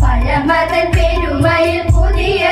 പരമതൻ പെരുമയിൽ പുതിയ